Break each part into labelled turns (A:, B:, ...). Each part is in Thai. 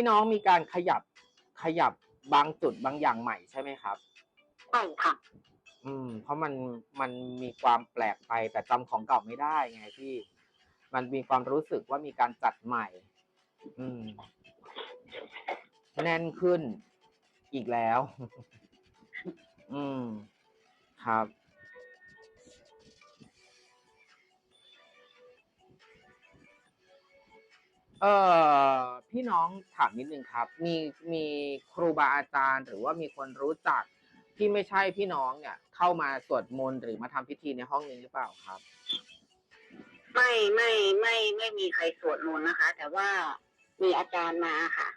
A: พี่น้องมีการขยับขยับบางจุดบางอย่างใหม่ใช่ไหมครับ
B: ใช่ค่ะ
A: อืม เพราะมันมันมีความแปลกไปแต่จำของเก่าไม่ได้ไงพี่ มันมีความรู้สึกว่ามีการจัดใหม่ อืม แน่นขึ้นอีกแล้ว อืม ครับ เอ่อ พี่น้องถามนิดนึงครับ มีมีครูบาอาจารย์ หรือว่ามีคนรู้จักที่ไม่ใช่พี่น้องเนี่ย เข้ามาสวดมนต์หรือมาทำพิธีในห้องนี้หรือเปล่าครับ
B: ไม่ไม่ไม่ไม่มีใครสวดมนต์นะคะ แต่ว่ามีอาจารย์มาค่ะ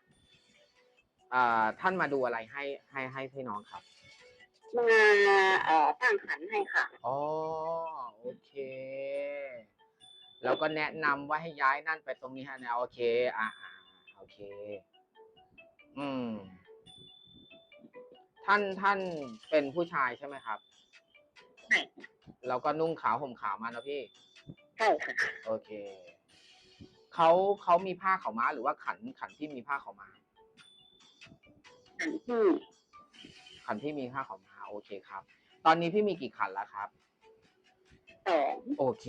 A: อ่าท่านมาดูอะไรให้ให้ให้พี่น้องครับ
B: มาเอ่อตั้งขันให้ค่ะ
A: อ๋อโอเคแล้วก็แนะนำว่าให้ย้ายนั่นไปตรงนี้ฮะเนี่ยโอเค อ่าอ่า โอเค อืม ท่านท่านเป็นผู้ชายใช่ไหมครับ
B: ใช่
A: แล้วก็นุ่งขาวห่มขาวมานะพี่
B: ใช่ค่ะ
A: โอเค เขาเขามีผ้าขาวม้าหรือว่าขันขันที่มีผ้าขาวม้า
B: ขันที่
A: ขันที่มีผ้าขาวม้าโอเคครับ ตอนนี้พี่มีกี่ขันแล้วครับ
B: สอง
A: โอเค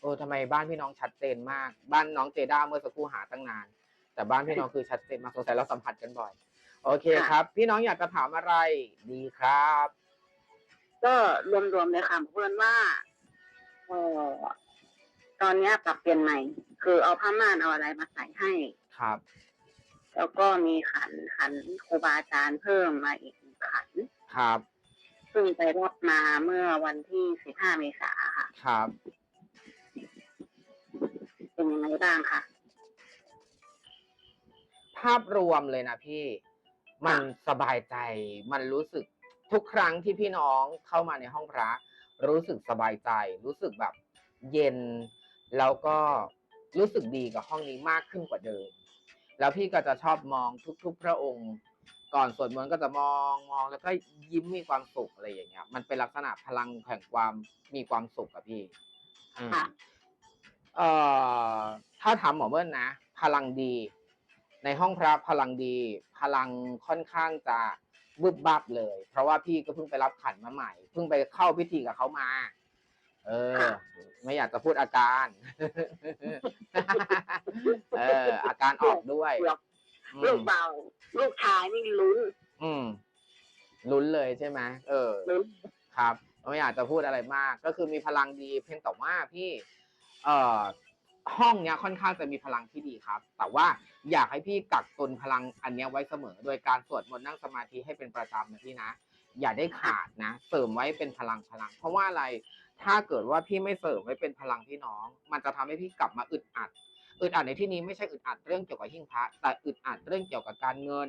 A: โอ้ทำไมบ้านพี่น้องชัดเจนมาก บ้านน้องเจด้าเมื่อสักครู่หาตั้งนาน แต่บ้านพี่น้องคือชัดเจนมากสงสัยเราสัมผัสกันบ่อย โอเคครับ พี่น้องอยากจะถามอะไรดีครับ
B: ก็รวมๆเลยค่ะเพื่อนว่าเออตอนเนี้ยปรับเปลี่ยนใหม่ คือเอาผ้าม่านเอาอะไรมาใส่ให้
A: ครับ
B: แล้วก็มีขันขันครูบาอาจารย์เพิ่มมาอีกหนึ่งขัน
A: ครับ
B: ซึ่งไปรับมาเมื่อวันที่สิบห้าเมษาค่ะ
A: ครับ
B: เป็นยังไงบ้างคะ
A: ภาพรวมเลยนะพี่ มันสบายใจ มันรู้สึกทุกครั้งที่พี่น้องเข้ามาในห้องพระ รู้สึกสบายใจ รู้สึกแบบเย็น แล้วก็รู้สึกดีกับห้องนี้มากขึ้นกว่าเดิม แล้วพี่ก็จะชอบมองทุก ๆ พระองค์ ก่อนสวดมนต์ก็จะมองมองแล้วก็ยิ้มมีความสุขอะไรอย่างเงี้ย มันเป็นลักษณะพลังแห่งความมีความสุขกับพี่อืม
B: ค่ะ
A: เอ่อถ้าถามหมอเบิ้ลนะ พลังดี ในห้องพระพลังดี พลังค่อนข้างจะบึบบับเลย เพราะว่าพี่ก็เพิ่งไปรับขันมาใหม่ เพิ่งไปเข้าพิธีกับเขามา เออ
B: ค่ะ
A: ไม่อยากจะพูดอาการ เออ อาการออกด้วย
B: เกือบ
A: อื
B: ลู
A: ม
B: กเบา ลูกชายนี่ลุ้น
A: อืมลุ้นเลยใช่ไหมเออ
B: ลุ้น
A: ครับ ไม่อยากจะพูดอะไรมาก ก็คือมีพลังดีเพียงแต่ว่าพี่ เอ่อห้องเนี้ยค่อนข้างจะมีพลังที่ดีครับ แต่ว่าอยากให้พี่กักตุนพลังอันเนี้ยไว้เสมอ โดยการสวดมนต์นั่งสมาธิให้เป็นประจำนะพี่นะ อย่าได้ขาดนะ เสริมไว้เป็นพลังพลัง เพราะว่าอะไร ถ้าเกิดว่าพี่ไม่เสริมไว้เป็นพลังพี่น้อง มันจะทำให้พี่กลับมาอึดอัด อึดอัดในที่นี้ไม่ใช่อึดอัดเรื่องเกี่ยวกับหิ้งพระ แต่อึดอัดเรื่องเกี่ยวกับการเงิน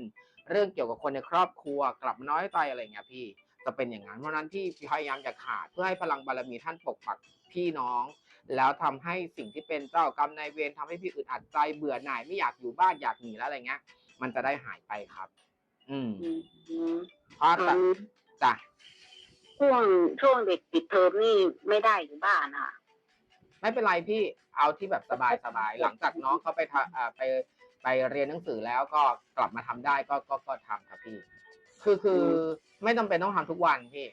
A: เรื่องเกี่ยวกับคนในครอบครัว กลับมาน้อยใจอะไรเงี้ยพี่ จะเป็นอย่างนั้น เพราะฉะนั้นที่พยายามจะขาดเพื่อให้พลังบารมีท่านปกปักพี่น้อง แล้วทำให้สิ่งที่เป็นเจ้ากรรมนายเวรทำให้พี่อึดอัดใจเบื่อหน่ายไม่อยากอยู่บ้านอยากหนีแล้วอะไรเงี้ย มันจะได้หายไปครับ อืม
B: อืมอืม
A: เพราะ
B: ตอ
A: แต่
B: นนี้
A: จ้ะ
B: ช่วงช่วงเด็กปิดเทอมนี่ไม่ได้อยู่บ้านค่ะ
A: ไม่เป็นไรพี่เอาที่แบบสบายสบายหลังจากน้องเขาไปทะอ่าไปไปเรียนหนังสือแล้วก็กลับมาทำได้ก็ก็ก็ทำครับพี่ คือคือไม่จำเป็นต้องทำทุกวันพี่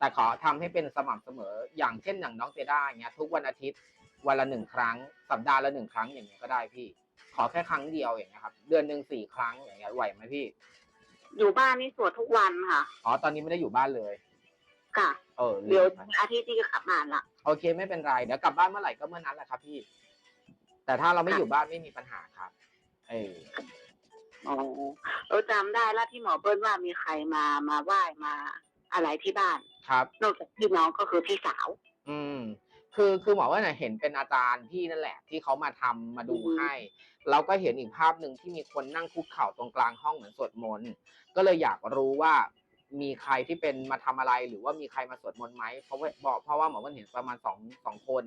A: แต่ขอทำให้เป็นสม่ำเสมอ อย่างเช่นอย่างน้องเจด้าอย่างเงี้ยทุกวันอาทิตย์วันละหนึ่งครั้ง สัปดาห์ละหนึ่งครั้งอย่างเงี้ยก็ได้พี่ ขอแค่ครั้งเดียวอย่างเงี้ยครับ เดือนหนึ่งสี่ครั้งอย่างเงี้ยไหวไหมพี่
B: อยู่บ้านนี่สวดทุกวันค่ะ
A: อ๋อตอนนี้ไม่ได้อยู่บ้านเลย
B: ค่ะ
A: เออลื
B: เดี๋ยว
A: มไป
B: อาทิตย์ที่จะกลับมาละ
A: โอเคไม่เป็นไรเดี๋ยวกลับบ้านเมื่อไหร่ก็เมื่อนั้นแหละครับพี่ แต่ถ้าเราไม่อยู่บ้านไม่มีปัญหาครับ เออ
B: อ๋อเออจำได้แล้วที่หมอเบิ้ลว่ามีใครมามาไหว้มาอะไรที่บ้าน
A: ครับ
B: นอกจากพี่น้องก็คือพี่สาว
A: อืม คือคือหมอว่าเนี่ยเห็นเป็นอาจารย์พี่นั่นแหละ ที่เขามาทำมาดู
B: อืม
A: ให้เราก็เห็นอีกภาพหนึ่งที่มีคนนั่งคุกเข่าตรงกลางห้องเหมือนสวดมนต์ก็เลยอยากรู้ว่ามีใครที่เป็นมาทำอะไรหรือว่ามีใครมาสวดมนต์ไหมเพราะว่าบอกเพราะว่าหมอว่าเห็นประมาณสองสองคน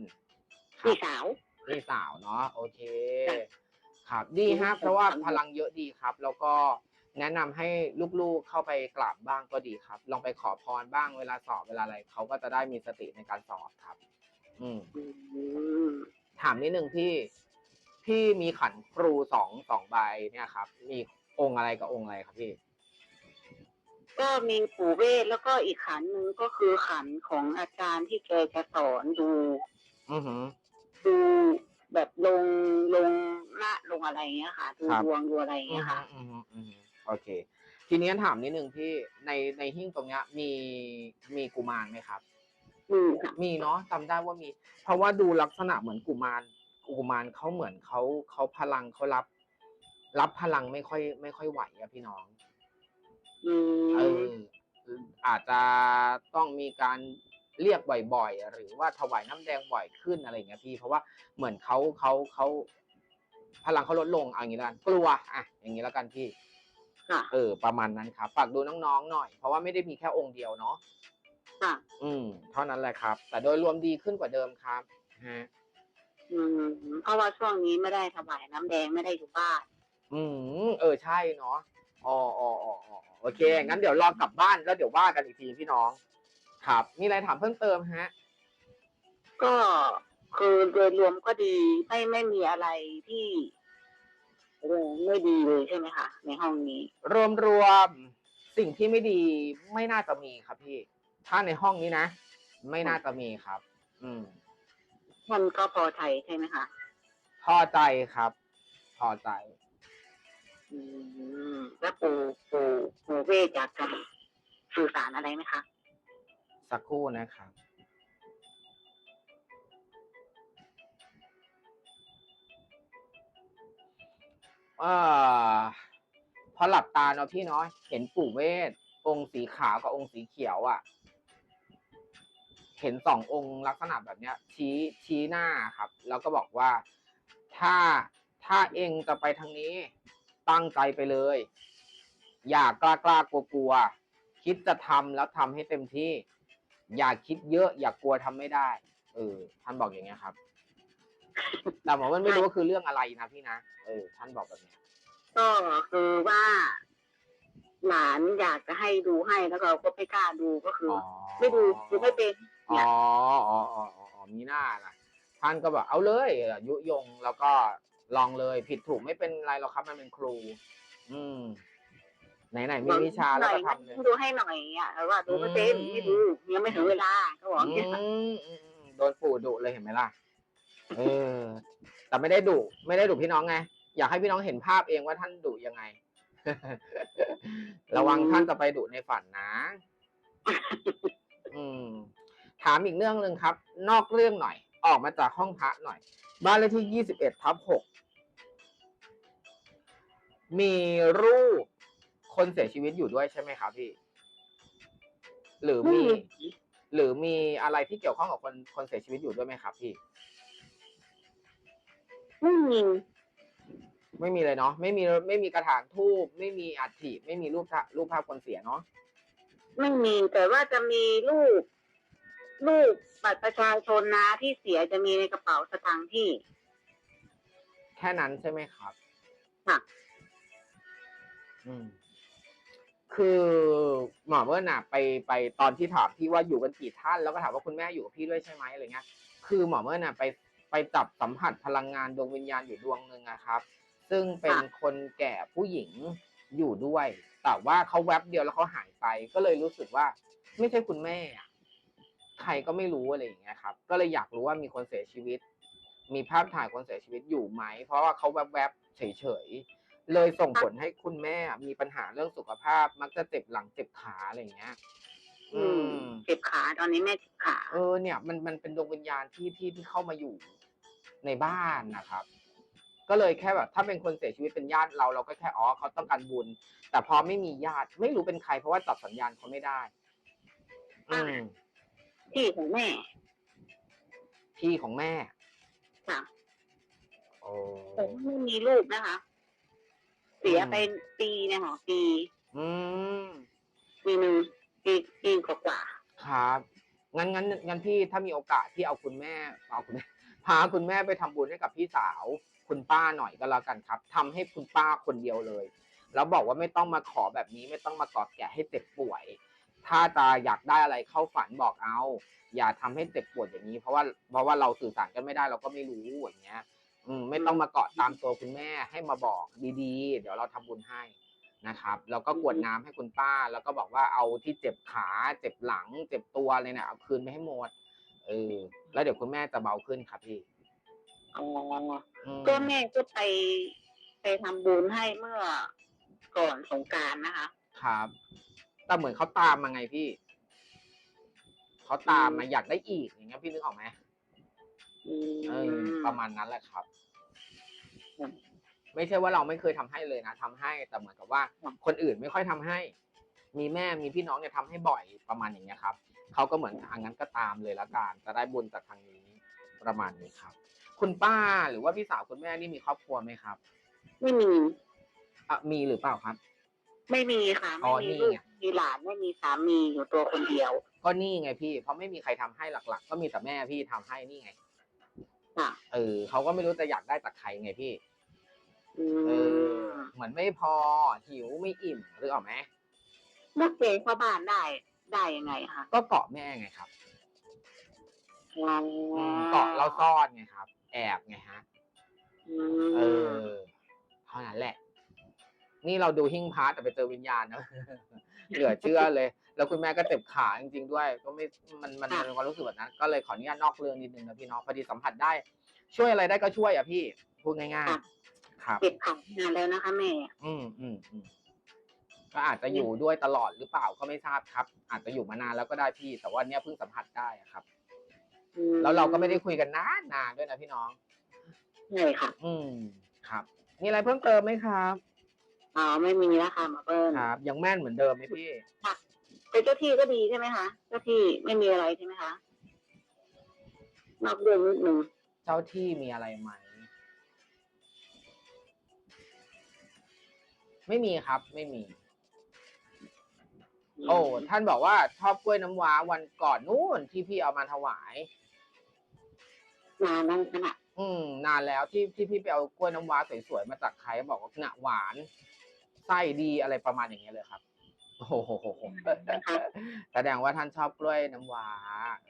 A: ครั
B: พี่
A: บ
B: สาว
A: พี่สาวเนาะโอเค
B: จ้ะ
A: ครับดีฮะ
B: อืม
A: เพราะว่า
B: สำคัญ
A: พลังเยอะดีครับ แล้วก็ แนะนำให้ลูกๆเข้าไปกราบบ้างก็ดีครับ ลองไปขอพรบ้างเวลาสอบเวลาอะไรเขาก็จะได้มีสติในการสอบครับอืม
B: อืม
A: ถามนิดนึงพี่พี่มีขันครูสองสองใบเนี่ยครับ มีองค์อะไรกับองค์อะไรครับพี่
B: ก็มีปู่เวทแล้วก็อีกขันหนึ่งก็คือขันของอาจารย์ที่แกจะสอนดู
A: อือหือ
B: ดูแบบลงลงหน้าลงอะไรเงี้ยค่ะดู
A: ครับ
B: ดวงดูอะไร
A: อื
B: เงี้
A: อยฮึ
B: ค่ะ
A: อือฮึอือฮึ โอเค ทีนี้ถามนิดนึงพี่ในในหิ้งตรงเนี้ยมีมีกุมารไหมครับ
B: มีค่ะ
A: มีเนาะจำได้ว่ามี เพราะว่าดูลักษณะเหมือนกุมารกุมารเขาเหมือนเขาเขาพลังเขารับ รับพลังไม่ค่อย ไม่ค่อยไหวอะพี่น้อง
B: อื
A: เอ
B: ม
A: ออาจจะต้องมีการเรียกบ่อยๆ หรือว่าถวายน้ำแดงบ่อยขึ้นอะไรอย่างเงี้ยพี่ เพราะว่าเหมือนเขาเขาเขาพลังเขาลดลงเอาอย่างนี้ละกันกลัวอะอย่างนี้แล้วกันพี่
B: ค่ะ
A: เออ ประมาณนั้นครับ ฝากดูน้องๆหน่อย เพราะว่าไม่ได้มีแค่องค์เดียวเนาะ
B: ค่ะ
A: อืม เท่านั้นแหละครับ แต่โดยรวมดีขึ้นกว่าเดิมครับ ฮะ
B: อืมเพราะว่าช่วงนี้ไม่ได้ถวายน้ำแดงไม่ได้อยู่บ้าน
A: อืม เออ ใช่เนาะ อ๋ออ๋ออ๋ออ๋อโอเค งั้นเดี๋ยวรอกลับบ้านแล้วเดี๋ยวว่ากันอีกทีพี่น้อง ครับ มีอะไรถามเพิ่มเติมฮะ
B: ก็คือโดยรวมก็ดีไม่ไม่มีอะไรที่ เรื่องไม่ดีเลยใช่ไหมคะในห้องนี้
A: รวมรวมสิ่งที่ไม่ดีไม่น่าจะมีครับพี่ ถ้าในห้องนี้นะ ไม่น่าจะมีครับ อืม
B: มันก็พอใจใช่ไหมคะ
A: พอใจครับ พอใจ
B: อืมแล้วปู่ปู่ปู่เวทอยากจะสื่อสารอะไรไหมคะ
A: สักครู่นะครับ พอหลับตาเนาะพี่เนาะเห็นปู่เวทองค์สีขาวกับองค์สีเขียวอะ่ะ เห็นสององค์ลักษณะแบบเนี้ย ชี้ชี้หน้าครับ แล้วก็บอกว่าถ้าถ้าเองจะไปทางนี้ ตั้งใจไปเลย อย่ากล้ากล้ากลัวกลัวคิดจะทำแล้วทำให้เต็มที่ อย่าคิดเยอะ อย่ากลัวทำไม่ได้ เออท่านบอกอย่างเงี้ยครับ แต่หมอมันไม่รู้ว่าคือเรื่องอะไรนะพี่นะเออท่านบอกแบบเนี้ย
B: ก็คือว่า หลานอยากจะให้ดูให้แล้วเราก็ไม่กล้าดูก็คือ
A: อ๋
B: อ
A: อ
B: ไม่ดูดูไม่เป็น
A: อ๋
B: เนี่
A: อยอ๋ออ๋ออ๋ออ๋อมีหน้าล่ะท่านก็บอกเอาเลยยุยงแล้วก็ลองเลย ผิดถูกไม่เป็นไรหรอกครับมันเป็นครู อืมไหนไหนๆมีวิชาแล้วก็ทำเลย
B: ดูให้หน่อยอะแต่ว่าดูไม่เป็น
A: อืม
B: ไม่ดูยังไม่ถึงเวลาเขาบอก
A: อื
B: เนี่ย
A: มอืมอืมโดนปู่ดุเลยเห็นไหมล่ะ เออ แต่ไม่ได้ดุไม่ได้ดุพี่น้องไง อยากให้พี่น้องเห็นภาพเองว่าท่านดุยังไง ระวังท่านจะไปดุในฝันนะ อืม ถามอีกเรื่องหนึ่งครับ นอกเรื่องหน่อย ออกมาจากห้องพระหน่อย บ้านเลขที่ยี่สิบเอ็ดทับหกมีรูปคนเสียชีวิตอยู่ด้วยใช่ไหมครับพี่ หรือมี หรือมีอะไรที่เกี่ยวข้องกับคนคนเสียชีวิตอยู่ด้วยไหมครับพี่
B: ไม่มี
A: ไม่มีเลยเนาะไม่มีไม่มีกระถางทูบไม่มีอัฐิไม่มีรูปภาพรูปภาพคนเสียเนาะ
B: ไม่มีแต่ว่าจะมีรูปรูปบัตรประชาชนนะที่เสียจะมีในกระเป๋าสตางค์ที่
A: แค่นั้นใช่ไหมครับ
B: ค่ะ
A: อืม คือหมอเบิร์นอะไปไปตอนที่ถามพี่ว่าอยู่กันกี่ท่านแล้วก็ถามว่าคุณแม่อยู่กับพี่ด้วยใช่ไหมอะไรเงี้ยคือหมอเบิร์นอะไป ไปจับสัมผัสพลังงานดวงวิญญาณอยู่ดวงหนึ่งอะครับ ซึ่งเป็นคนแก่ผู้หญิงอยู่ด้วย แต่ว่าเขาแวบเดียวแล้วเขาหายไป ก็เลยรู้สึกว่า ไม่ใช่คุณแม่อะใครก็ไม่รู้อะไรอย่างเงี้ยครับ ก็เลยอยากรู้ว่ามีคนเสียชีวิต มีภาพถ่ายคนเสียชีวิตอยู่ไหม เพราะว่าเขาแวบๆเฉยๆเลยส่งผลให้คุณแม่มีปัญหาเรื่องสุขภาพ มักจะเจ็บหลังเจ็บขาอะไรอย่างเงี้ย
B: อื
A: อื
B: ม
A: ม
B: เจ็บขาตอนนี้แม่เจ็บขา
A: เออเนี่ยมันมันเป็นดวงวิญญาณที่ที่ที่เข้ามาอยู่ในบ้านนะครับ ก็เลยแค่แบบ ถ้าเป็นคนเสียชีวิตเป็นญาติเราเราก็แค่อ๋อเขาต้องการบุญ แต่พอไม่มีญาติไม่รู้เป็นใครเพราะว่าจับสัญญาณเขาไม่ได้ อืม
B: ที่ของแม่
A: พี่ของแม่
B: ค่ะ
A: โอ้
B: แต่ไม่มีลูกนะคะ เสียไปปีเนี่ยค่ะปี
A: อืม ครับงั้นงั้นงั้นพี่ถ้ามีโอกาสที่เอาคุณแม่เอาคุณแม่พาคุณแม่ไปทำบุญให้กับพี่สาวคุณป้าหน่อยก็แล้วกันครับทำให้คุณป้าคนเดียวเลย แล้วบอกว่าไม่ต้องมาขอแบบนี้ไม่ต้องมากอดแกะให้เจ็บป่วย ถ้าจะอยากได้อะไรเข้าฝันบอกเอา อย่าทำให้เจ็บปวดอย่างนี้ เพราะว่าเพราะว่าเราสื่อสารกันไม่ได้เราก็ไม่รู้อย่างเงี้ย อืมไม่ต้องมาเกาะตามตัวคุณแม่ให้มาบอกดีๆ เดี๋ยวเราทำบุญให้ นะครับ แล้วก็กรวดน้ำให้คุณป้า แล้วก็บอกว่าเอาที่เจ็บขา เจ็บหลัง เจ็บตัวเลยเนี่ยเอาคืนไปให้หมดเออแล้วเดี๋ยวคุณแม่จะเบาขึ้นครับพี่
B: อ๋อ
A: อืม
B: ก็แม่ก็ไปไปทำบุญให้เมื่อก่อนสงกรารนะคะ
A: ครับ แต่เหมือนเขาตามมาไงพี่เขาตามมาอยากได้อีกอย่างเงี้ยพี่นึกออกไหม
B: อื
A: เออ
B: ม
A: ประมาณนั้นแหละครับ
B: อืม
A: ไม่ใช่ว่าเราไม่เคยทำให้เลยนะทำให้แต่เหมือนกับว่า
B: อืม
A: คนอื่นไม่ค่อยทำให้ มีแม่มีพี่น้องเนี่ยทำให้บ่อยประมาณอย่างเงี้ยครับเขาก็เหมือนอังั้นก็ตามเลยละกันจะได้บุญจากทางนี้ประมาณนี้ครับ คุณป้าหรือว่าพี่สาวคุณแม่นี่มีครอบครัวไหมครับ
B: ไม่มี
A: อะมีหรือเปล่าครับ
B: ไม่มีค่ะ
A: อ๋
B: ไม่
A: อ
B: มี
A: นี่
B: ลูก
A: ไง
B: มีหลานไม่มีสามีอยู่ตัวคนเดียว
A: ก็นี่ไงพี่ เพราะไม่มีใครทำให้หลัก ๆ ก็มีแต่แม่พี่ทำให้นี่ไง
B: ค่ะ
A: เออเขาก็ไม่รู้จะอยากได้จากใครไงพี่
B: อื
A: เออ
B: ม
A: เหมือนไม่พอหิวไม่อิ่มหรือออกไหม
B: แล้วเกเข้าบ้านได้ได้ยังไงคะ
A: ก็เกาะแม่ไงครับ
B: อ๋อ
A: อืมเกาะเราซ่อนไงครับ แอบไงฮะ
B: อื
A: เอ
B: ม
A: อเท่านั้นแหละ นี่เราดูหิ้งพระแต่ไปเจอวิญญาณนะ เหลือเชื่อเลย แล้วคุณแม่ก็เจ็บขาจริงๆด้วย ก็ไม่ มัน มันมันเป็นความรู้สึกแบบนั้น ก็เลยขออนุญาตนอกเรื่องนิดนึงนะพี่เน้องพอดีสัมผัสได้ ช่วยอะไรได้ก็ช่วยอะพี่ พูดง่ายๆ ครับ
B: เจ็บขานานแล้วนะคะ แม่
A: อืมอืมอืมก็อาจจะอยู่ด้วยตลอดหรือเปล่าก็ไม่ทราบครับ อาจจะอยู่มานานแล้วก็ได้พี่ แต่ว่าเนี้ยเพิ่งสัมผัสได้อะครับ
B: อืม
A: แล้วเราก็ไม่ได้คุยกันนานนานด้วยนะพี่น้อง
B: ใช่ค่ะ
A: อืมครับ มีอะไรเพิ่มเติมไหมครับ
B: อ๋อไม่มีแล้วค่ะหมาเปิ้ล
A: ครับ ยังแม่นเหมือนเดิมไหมพี่
B: เป็นเจ้าที่ก็ดีใช่ไหมคะเจ้าที่ไม่มีอะไรใช่ไหมคะนอกเรื่องนิดนึง
A: เจ้าที่มีอะไรไหม ไม่มีครับ ไม่มี โอ้ท่านบอกว่าชอบกล้วยน้ำว้าวันก่อนนู่นที่พี่เอามาถวาย
B: นานแล้วขนาด
A: อืม นานแล้วที่ที่พี่ไปเอากล้วยน้ำว้าสวยๆมาจากใครบอกว่าหนะหวานไส้ดีอะไรประมาณอย่างเงี้ยเลยครับโอ้โหแสดงว่าท่านชอบกล้วยน้ำว้า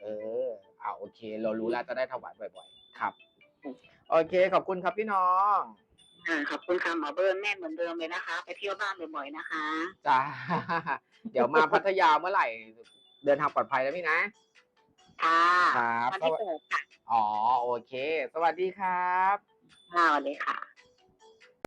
A: เออเอาโอเค เรารู้แล้วจะได้ถวายบ่อย ๆ ครับ โอเค ขอบคุณครับพี่น้อง
B: อ่าขอบคุณค่ะหมอเบิ้ลแม่เหมือนเดิมเลยนะคะ ไปเที่ยวบ้านบ่อยๆนะคะ
A: จ้า เดี๋ยวมาพัทยาเมื่อไหร่ เดินทางปลอดภัยนะพี่นะ
B: ค่ะ
A: ครับ
B: วันที่แปดค่ะ
A: อ๋อ โอเค สวัสดีครับ
B: ค่ะสวัสดีค่ะ